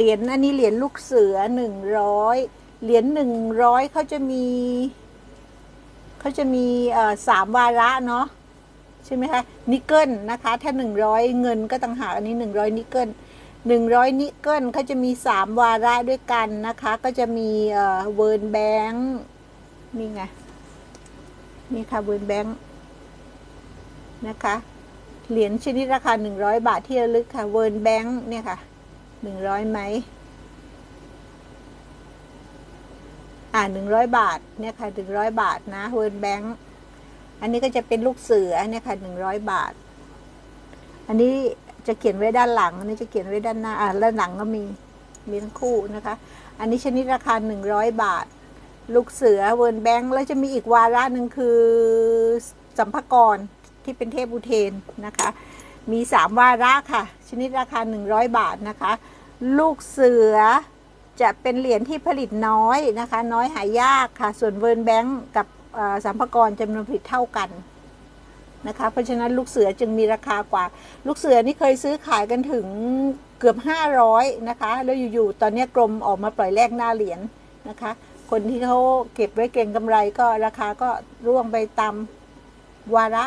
เหรียญอันนี้เหรียญลูกเสือหนึ่งร้อยเหรียญหนึ่งร้อยเขาจะมีเขาจะมีสามวาระเนาะใช่ไหมคะนิกเกิลนะคะ ถ้าหนึ่งร้อยเงินก็ต่างหากอันนี้หนึ่งร้อยนิกเกิลหนึ่งร้อยนิกเกิลเขาจะมีสามวาระด้วยกันนะคะ ก็จะมีเวิร์นแบงค์นี่ไงนี่ค่ะเวิร์นแบงค์นะคะเหรียญชนิดราคา100บาทที่ระลึกค่ะเวิร์นแบงค์เนี่ยค่ะ 100ไหมอ่า100บาท เนี่ยค่ะ100บาทนะเวิร์นแบงค์อันนี้ก็จะเป็นลูกเสือเนี่ยค่ะ100บาท อันนี้จะเขียนไว้ด้านหลัง อันนี้จะเขียนไว้ด้านหน้า อ่าด้านหลังก็มี มีทั้งคู่นะคะ อันนี้ชนิดราคา100บาท ลูกเสือเวิร์นแบงค์แล้วจะมีอีกวาระหนึ่งคือสัมภากรที่เป็นเทพอุเทนนะคะ มีสามวาระค่ะ ชนิดราคา100บาทนะคะ ลูกเสือจะเป็นเหรียญที่ผลิตน้อยนะคะ น้อยหายากค่ะ ส่วนเวิร์นแบงค์กับอ่อสัมภากรจำนวนผลิตเท่ากันนะคะ เพราะฉะนั้นลูกเสือจึงมีราคากว่า ลูกเสือนี่เคยซื้อขายกันถึงเกือบ 500 นะคะ แล้วอยู่ๆ ตอนนี้กรมออกมาปล่อยแลกหน้าเหรียญนะคะ คนที่เขาเก็บไว้เก่งกำไรก็ราคาก็ร่วงไปตามวาระ